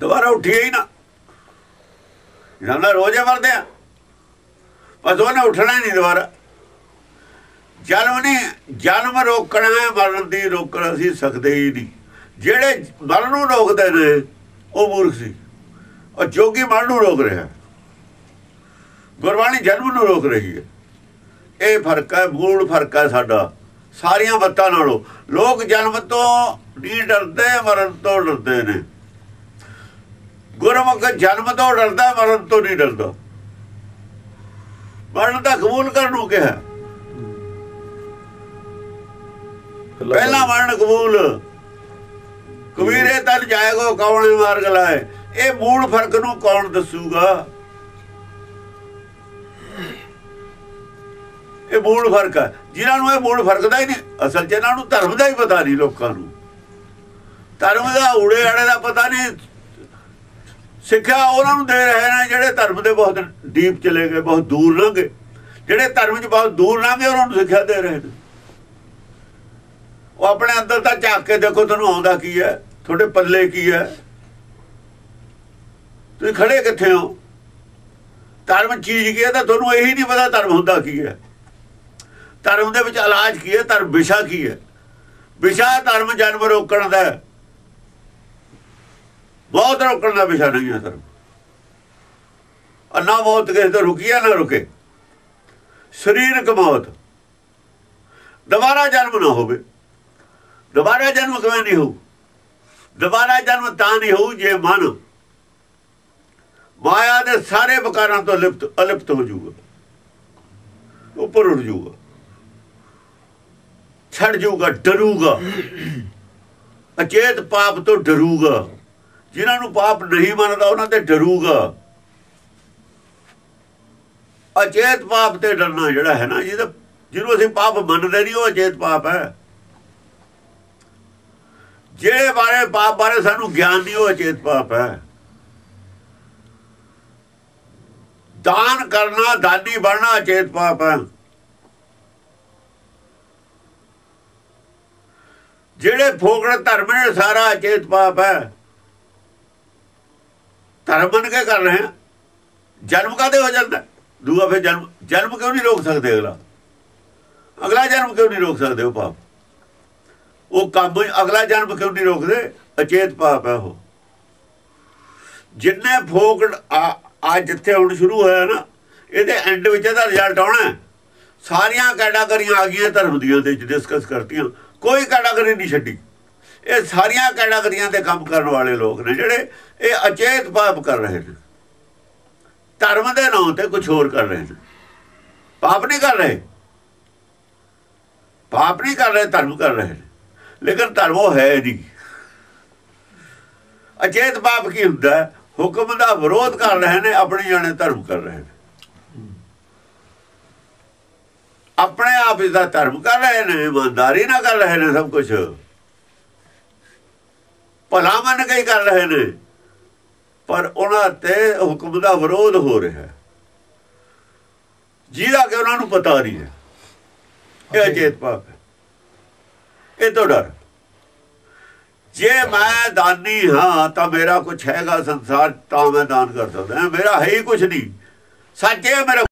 ਦੁਬਾਰਾ ਉੱਠੀਏ ਹੀ ਨਾ। ਇਹਨਾਂ ਦਾ ਰੋਜ਼ੇ ਮਰਦੇ ਆ। ਬਸ ਉਹਨੇ ਉੱਠਣਾ ਹੀ ਨਹੀਂ ਦੁਬਾਰਾ। ਜਨਮ ਨਹੀਂ ਜਨਮ ਰੋਕਣਾ ਹੈ, ਮਰਨ ਦੀ ਰੋਕਣ ਅਸੀਂ ਸਕਦੇ ਹੀ ਨਹੀਂ। ਜਿਹੜੇ ਮਰਨ ਨੂੰ ਰੋਕਦੇ ਨੇ, ਉਹ ਮੂਰਖ ਸੀ। ਉਹ ਜੋਗੀ ਮਰਨ ਨੂੰ ਰੋਕ ਰਿਹਾ ਗੁਰਬਾਣੀ ਜਨਮ ਨੂੰ ਰੋਕ ਰਹੀ ਹੈ। ਇਹ ਫ਼ਰਕ ਹੈ, ਮੂਲ ਫ਼ਰਕ ਹੈ ਸਾਡਾ। ਸਾਰੀਆਂ ਬੱਤਾਂ ਨਾਲੋਂ। ਲੋਕ ਜਨਮ ਤੋਂ ਨਹੀਂ ਡਰਦੇ, ਮਰਨ ਤੋਂ ਡਰਦੇ ਨੇ। ਗੁਰਮੁਖ ਜਨਮ ਤੋਂ ਡਰਦਾ ਮਰਨ ਤੋਂ ਨਹੀਂ ਡਰਦਾ। ਮਰਨ ਦਾ ਕਬੂਲ ਕਰਨ ਨੂੰ ਕਿਹਾ। ਪਹਿਲਾ ਮਰਨ ਕਬੂਲ। ਕਬੀਰੇ ਤਨ ਜਾਏਗੋ ਕੌਣ ਮਾਰਗ ਲਾਏ? ਇਹ ਮੂਲ ਫ਼ਰਕ ਨੂੰ ਕੌਣ ਦੱਸੂਗਾ? ਇਹ ਮੂਲ ਫ਼ਰਕ ਹੈ ਜਿਨ੍ਹਾਂ ਨੂੰ ਇਹ ਮੂਲ ਫ਼ਰਕ ਦਾ ਹੀ ਨਹੀਂ ਅਸਲ 'ਚ ਇਹਨਾਂ ਨੂੰ ਧਰਮ ਦਾ ਹੀ ਪਤਾ ਨਹੀਂ ਲੋਕਾਂ ਨੂੰ। ਧਰਮ ਦਾ ਊੜੇ ਆੜੇ ਦਾ ਪਤਾ ਨਹੀਂ ਸਿੱਖਿਆ ਉਹਨਾਂ ਨੂੰ ਦੇ ਰਹੇ ਨੇ ਜਿਹੜੇ ਧਰਮ ਦੇ ਬਹੁਤ ਡੀਪ ਚਲੇ ਗਏ, ਬਹੁਤ ਦੂਰ ਲੰਘੇ। ਜਿਹੜੇ ਧਰਮ 'ਚ ਬਹੁਤ ਦੂਰ ਲੰਘੇ, ਉਹਨਾਂ ਨੂੰ ਸਿੱਖਿਆ ਦੇ ਰਹੇ ਨੇ। ਉਹ ਆਪਣੇ ਅੰਦਰ ਤਾਂ ਝਾਕ ਕੇ ਦੇਖੋ ਤੁਹਾਨੂੰ ਆਉਂਦਾ ਕੀ ਹੈ, ਤੁਹਾਡੇ ਪੱਲੇ ਕੀ ਹੈ। ਤੁਸੀਂ ਖੜੇ ਕਿੱਥੇ ਹੋ? ਧਰਮ ਚੀਜ਼ ਕੀ ਹੈ? ਤਾਂ ਤੁਹਾਨੂੰ ਇਹੀ ਨਹੀਂ ਪਤਾ ਧਰਮ ਹੁੰਦਾ ਕੀ ਹੈ। ਧਰਮ ਦੇ ਵਿੱਚ ਇਲਾਜ ਕੀ ਹੈ? ਧਰਮ ਵਿਸ਼ਾ ਕੀ ਹੈ? ਵਿਸ਼ਾ ਧਰਮ ਜਨਮ ਰੋਕਣ ਦਾ ਬਹੁਤ ਰੋਕਣ ਦਾ ਵਿਸ਼ਾ ਨਹੀਂ ਹੈ ਸਰ ਅੰਨਾ ਮੌਤ ਕਿਸੇ ਤੋਂ ਰੁਕੀ ਹੈ, ਨਾ ਰੁਕੇ। ਸਰੀਰਕ ਮੌਤ। ਦੁਬਾਰਾ ਜਨਮ ਨਾ ਹੋਵੇ। ਦੁਬਾਰਾ ਜਨਮ ਕਿਵੇਂ ਨਹੀਂ ਹੋਊ? ਦੁਬਾਰਾ ਜਨਮ ਤਾਂ ਨਹੀਂ ਹੋਊ ਜੇ ਮਨ ਮਾਇਆ ਦੇ ਸਾਰੇ ਵਿਕਾਰਾਂ ਤੋਂ ਲਿਪਤ, ਅਲਿਪਤ ਹੋ ਜਾਊਗਾ। ਉੱਪਰ ਉੱਠ ਜਾਊਗਾ। ਛੱਡ ਜਾਊਗਾ, ਡਰੂਗਾ। ਅਚੇਤ ਪਾਪ ਤੋਂ ਡਰੂਗਾ। ਜਿਨ੍ਹਾਂ ਨੂੰ ਪਾਪ ਨਹੀਂ ਮੰਨਦਾ, ਉਹਨਾਂ ਤੇ ਡਰੂਗਾ। ਅਚੇਤ ਪਾਪ ਤੇ ਡਰਨਾ ਜਿਹੜਾ ਹੈ ਨਾ, ਜਿਹਦਾ ਜਿਹਨੂੰ ਅਸੀਂ ਪਾਪ ਮੰਨਦੇ ਨਹੀਂ, ਉਹ ਅਚੇਤ ਪਾਪ ਹੈ। ਜਿਹੜੇ ਬਾਰੇ ਪਾਪ ਬਾਰੇ ਸਾਨੂੰ ਗਿਆਨ ਨਹੀਂ, ਉਹ ਅਚੇਤ ਪਾਪ ਹੈ। ਦਾਨ ਕਰਨਾ, ਦਾਨੀ ਬਣਨਾ ਅਚੇਤ ਪਾਪ ਹੈ। ਜਿਹੜੇ ਫੋਕੜ ਧਰਮ ਨੇ, ਸਾਰਾ ਅਚੇਤ ਪਾਪ ਹੈ। ਧਰਮ ਬਣ ਕੇ ਕਰ ਰਹੇ ਆ। ਜਨਮ ਕਾਦੇ ਹੋ ਜਾਂਦਾ? ਦੂਆ ਫਿਰ ਜਨਮ ਜਨਮ ਕਿਉਂ ਨਹੀਂ ਰੋਕ ਸਕਦੇ ਅਗਲਾ? ਅਗਲਾ ਜਨਮ ਕਿਉਂ ਨਹੀਂ ਰੋਕ ਸਕਦੇ ਉਹ ਪਾਪ? ਉਹ ਕੰਮ ਅਗਲਾ ਜਨਮ ਕਿਉਂ ਨਹੀਂ ਰੋਕਦੇ? ਅਚੇਤ ਪਾਪ ਹੈ ਉਹ। ਜਿੰਨੇ ਫੋਕੜ ਆ ਜਿੱਥੇ ਹੁਣ ਸ਼ੁਰੂ ਹੋਇਆ ਨਾ, ਇਹਦੇ ਐਂਡ ਵਿੱਚ ਇਹਦਾ ਰਿਜ਼ਲਟ ਆਉਣਾ ਸਾਰੀਆਂ ਕੈਟਾਗਰੀਆਂ ਆ ਗਈਆਂ ਧਰਮ ਦੀਆਂ ਦੇ ਡਿਸਕਸ ਕਰਤੀਆਂ। ਕੋਈ ਕੈਟਾਗਰੀ ਨਹੀਂ ਛੱਡੀ। ਇਹ ਸਾਰੀਆਂ ਕੈਟਾਗਰੀਆਂ ਤੇ ਕੰਮ ਕਰਨ ਵਾਲੇ ਲੋਕ ਨੇ ਜਿਹੜੇ ਇਹ ਅਚੇਤ ਪਾਪ ਕਰ ਰਹੇ ਨੇ। ਧਰਮ ਦੇ ਨਾਂ ਤੇ ਕੁਝ ਹੋਰ ਕਰ ਰਹੇ ਨੇ। ਪਾਪ ਨਹੀਂ ਕਰ ਰਹੇ। ਪਾਪ ਨਹੀਂ ਕਰ ਰਹੇ, ਧਰਮ ਕਰ ਰਹੇ ਨੇ। ਲੇਕਿਨ ਧਰਮ ਉਹ ਹੈ ਨਹੀਂ। ਅਚੇਤ ਪਾਪ ਕੀ ਹੁੰਦਾ? ਹੁਕਮ ਦਾ ਵਿਰੋਧ ਕਰ ਰਹੇ ਨੇ, ਆਪਣੇ ਜਾਣੇ ਧਰਮ ਕਰ ਰਹੇ ਨੇ। ਆਪਣੇ ਆਪ ਇਸ ਦਾ ਧਰਮ ਕਰ ਰਹੇ ਨੇ, ਇਮਾਨਦਾਰੀ ਨਾਲ ਕਰ ਰਹੇ ਨੇ ਸਭ ਕੁਝ ਭਲਾ ਮੰਨ ਕੇ ਕਰ ਰਹੇ ਨੇ। ਪਰ ਉਹਨਾਂ ਤੇ ਹੁਕਮ ਦਾ ਵਿਰੋਧ ਹੋ ਰਿਹਾ ਹੈ। ਜਿਹਦਾ ਕਿ ਉਹਨਾਂ ਨੂੰ ਪਤਾ ਨਹੀਂ ਹੈ। ਇਹ ਅਚੇਤ ਪਾਪ ਇਹ ਤੋਂ ਡਰ। ਜੇ ਮੈਂ ਦਾਨੀ ਹਾਂ ਤਾਂ ਮੇਰਾ ਕੁਝ ਹੈਗਾ ਸੰਸਾਰ ਤਾਂ ਮੈਂ ਦਾਨ ਕਰ ਸਕਦਾ। ਮੇਰਾ ਹੈ ਹੀ ਕੁਝ ਨਹੀਂ। ਸੱਚ ਮੇਰਾ